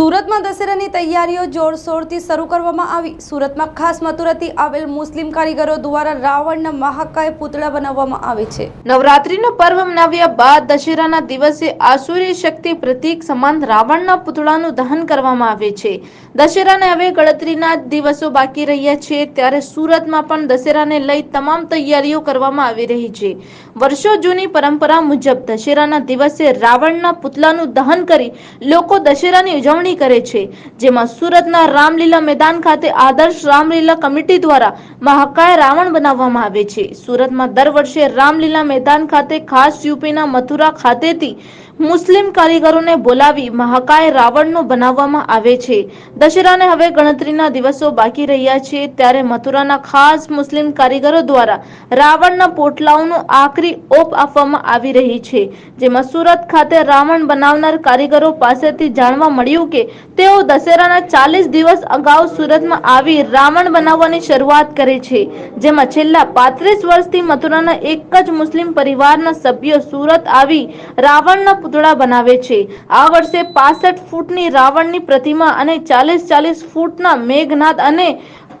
સુરતમાં દશેરાની તૈયારીઓ જોરશોરથી શરૂ કરવામાં આવી. સુરતમાં ખાસ મથુરાથી આવેલ મુસ્લિમ કારીગરો દ્વારા રાવણના મહાકાય પુતળા બનાવવામાં આવે છે. નવરાત્રીનો પર્વ મનાવ્યા બાદ દશેરાના દિવસે આસુરી શક્તિ પ્રતીક સમાન રાવણના પુતળાનું દહન કરવામાં આવે છે. દશેરાને હવે ગણતરીના દિવસો બાકી રહ્યા છે. ત્યારે સુરતમાં પણ દશેરાને લઈ તમામ તૈયારીઓ કરવામાં આવી રહી છે. વર્ષો જૂની પરંપરા મુજબ દશેરાના દિવસે રાવણના પુતળાનું દહન કરી લોકો દશેરાની ઉજવણી કરે છે, જેમાં સુરતના રામલીલા મેદાન ખાતે આદર્શ રામલીલા કમિટી દ્વારા મહાકાય રાવણ બનાવવામાં આવે છે. સુરતમાં દર વર્ષે રામલીલા મેદાન ખાતે ખાસ યુપીના મથુરા ખાતેથી મુસ્લિમ કારીગરોને બોલાવી મહાકાય રાવણનો બનાવવામાં આવે છે. દશેરાને હવે ગણતરીના દિવસો બાકી રહ્યા છે ત્યારે મથુરાના ખાસ મુસ્લિમ કારીગરો દ્વારા રાવણના પોટલાઓનું આખરી ઓપ આપવામાં આવી રહી છે, જેમાં સુરત ખાતે રાવણ બનાવનાર કારીગરો પાસેથી જાણવા મળ્યું કે તેઓ દશેરાના ચાલીસ દિવસ અગાઉ સુરતમાં આવી રાવણ બનાવવાની શરૂઆત કરે છે, જેમાં છેલ્લા પાંત્રીસ વર્ષથી મથુરાના એક જ મુસ્લિમ પરિવારના સભ્યો સુરત આવી રાવણના પુતળા બનાવે છે. આ વર્ષે પાસઠ ફૂટની રાવણની પ્રતિમા અને ચાલીસ ચાલીસ ફૂટના મેઘનાથ અને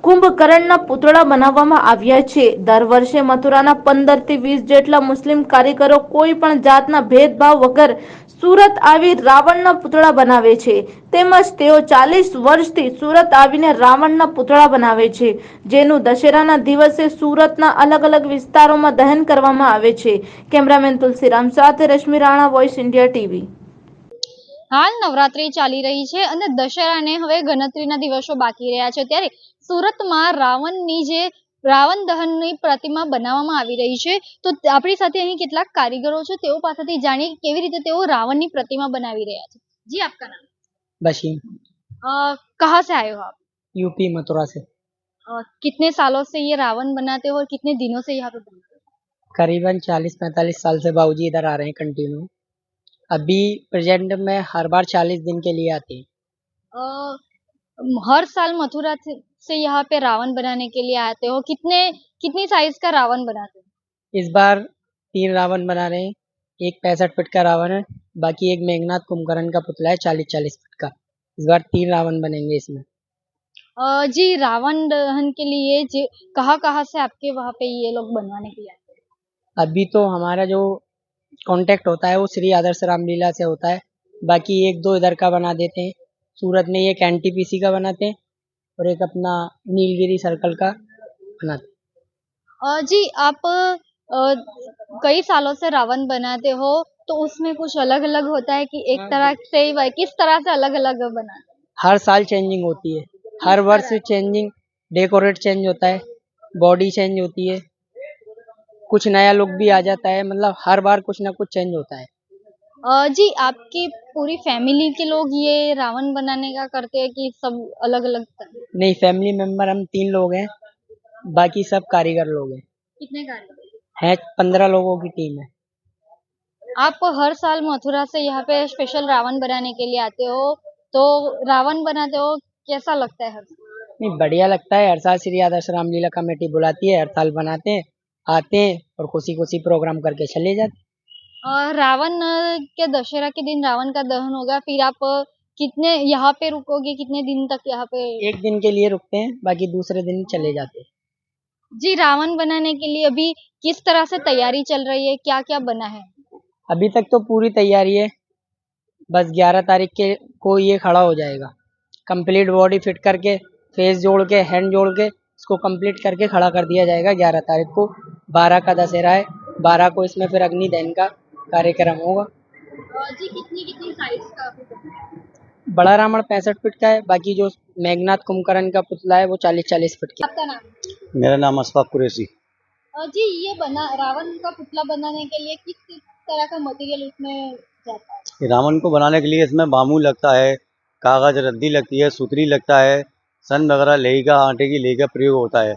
કુંભકર્ણના પુતળા બનાવવામાં આવ્યા છે. દર વર્ષે મથુરાના પંદરથી વીસ જેટલા મુસ્લિમ કારીગરો કોઈ પણ જાતના ભેદભાવ વગર સુરત આવી રાવણના પુતળા બનાવે છે. તેમજ તેઓ ચાલીસ વર્ષથી સુરત આવીને રાવણના પુતળા બનાવે છે. જેનું દશેરાના દિવસે સુરતના અલગ અલગ વિસ્તારોમાં દહન કરવામાં આવે છે. કેમેરામેન તુલસીરામ સાથે Rashmi Rana voice India TV. હાલ નવરાત્રી ચાલી રહી છે અને દશેરાને હવે ગણતરીના દિવસો બાકી રહ્યા છે. ત્યારે સુરતમાં રાવણની જે રાવણ દહનની પ્રતિમા બનાવવામાં આવી રહી છે તો આપણી સાથે અહીં કેટલાક કારીગરો છે તેઓ પાસેથી જાણીએ કે કેવી રીતે તેઓ રાવણની પ્રતિમા બનાવી રહ્યા છે જી આપકા નામ बशीम अ, कहाँ से आए हो आप यूपी मथुरा से अ, कितने सालों से ये रावण बनाते हो और कितने दिनों से यहाँ पे बनाते हो करीबन चालीस पैंतालीस साल से बाबूजी इधर आ रहे हैं कंटिन्यू अभी प्रेजेंट में हर बार चालीस दिन के लिए आते हैं अ, हर साल मथुरा से यहाँ पे रावण बनाने के लिए आते हो? कितने कितनी साइज़ का रावण बनाते हो? इस बार तीन रावण बना रहे हैं। एक पैंसठ फीट का रावण है बाकी एक मेघनाथ कुंभकर्ण का पुतला है चालीस चालीस फीट का। इस बार तीन रावण बनेंगे इसमें। जी रावण दहन के लिए जी कहाँ कहाँ से आपके वहाँ पे ये लोग बनवाने के लिए आते हैं? अभी तो हमारा जो कांटेक्ट होता है वो श्री आदर्श रामलीला से होता है। बाकी एक दो इधर का बना देते हैं। सूरत में एक एन का बनाते हैं। और एक अपना नीलगिरी सर्कल का बनाते जी आप अ, कई सालों से रावण बनाते हो तो उसमें कुछ अलग अलग होता है कि एक तरह से ही किस तरह से अलग अलग बनाते हर साल चेंजिंग होती है। हर वर्ष चेंजिंग डेकोरेट चेंज होता है बॉडी चेंज होती है। कुछ नया लुक भी आ जाता है मतलब हर बार कुछ ना कुछ चेंज होता है। जी आपकी पूरी फैमिली के लोग ये रावण बनाने का करते हैं कि सब अलग अलग नहीं फैमिली मेंबर हम तीन लोग हैं। बाकी सब कारीगर लोग हैं। कितने कारीगर? हैं पंद्रह लोगों की टीम है। आप हर साल मथुरा से यहाँ पे स्पेशल रावण बनाने के लिए आते हो। तो रावण बनाते हो कैसा लगता है हर नहीं बढ़िया लगता है। हर साल श्री आदर्श रामलीला कमेटी बुलाती है हर साल बनाते हैं आते हैं और खुशी खुशी प्रोग्राम करके चले जाते रावण के दशहरा के दिन रावण का दहन होगा फिर आप कितने यहाँ पे रुकोगे? कितने दिन तक यहाँ पे? एक दिन के लिए रुकते हैं बाकी दूसरे दिन चले जाते हैं। जी रावण बनाने के लिए अभी किस तरह से तैयारी चल रही है? क्या क्या बना है? अभी तक तो पूरी तैयारी है। बस ग्यारह तारीख के को ये खड़ा हो जाएगा। कंप्लीट बॉडी फिट करके फेस जोड़ के हैंड जोड़ के इसको कंप्लीट करके खड़ा कर दिया जाएगा ग्यारह तारीख को। बारह का दशहरा है। बारह को इसमें फिर अग्नि दहन का कार्यक्रम होगा। जी कितनी कितनी साइज़ का? बड़ा रावण पैंसठ फीट का है बाकी जो मेघनाथ कुंभकर्ण का पुतला है वो चालीस चालीस फीट का आपका नाम? मेरा नाम अशफाक कुरैशी जी ये बना रावण का पुतला बनाने के लिए किस किस तरह का मटेरियल उसमें जाता है? रावण को बनाने के लिए इसमें बामू लगता है कागज़ रद्दी लगती है सुतरी लगता है सन वगैरह लेही का आटे की लेही का प्रयोग होता है।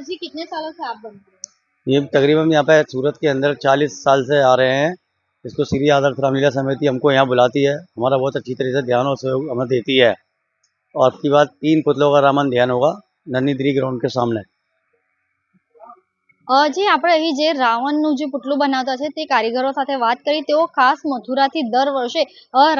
जी कितने सालों से आप बनते हो? ये तकरीबन यहाँ पे सूरत के अंदर 40 साल से आ रहे हैं। इसको श्री आदर्श रामलीला समिति हमको यहाँ बुलाती है। हमारा बहुत अच्छी तरह से ध्यान और सहयोग हमें देती है। और आपकी बात तीन पुतलों का रामन ध्यान होगा नन्नी ग्राउंड के सामने। જે આપણે અહીં જે રાવણનું જે પુતળું બનાવતા છે તે કારીગરો સાથે વાત કરી, તેઓ ખાસ મથુરાથી દર વર્ષે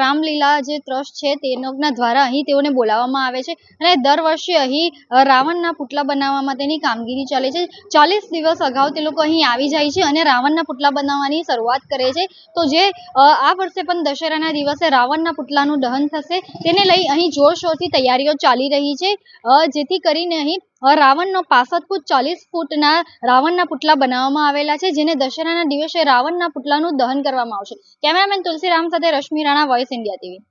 રામલીલા જે ટ્રસ્ટ છે તેના દ્વારા અહીં તેઓને બોલાવવામાં આવે છે અને દર વર્ષે અહીં રાવણના પુતળા બનાવવામાં તેની કામગીરી ચાલે છે. ચાલીસ દિવસ અગાઉ તે લોકો અહીં આવી જાય છે અને રાવણના પુતળા બનાવવાની શરૂઆત કરે છે. તો જે આ વર્ષે પણ દશેરાના દિવસે રાવણના પુતળાનું દહન થશે. તેને લઈ અહીં જોરશોરથી તૈયારીઓ ચાલી રહી છે. જેથી કરીને અહીં રાવણનો પાસઠ ફૂટ ચાલીસ ફૂટના રાવણના પુતળા બનાવવામાં આવેલા છે, જેને દશેરાના દિવસે રાવણના પુતળાનું દહન કરવામાં આવશે. કેમેરામેન તુલસીરામ સાથે Rashmi Rana voice India TV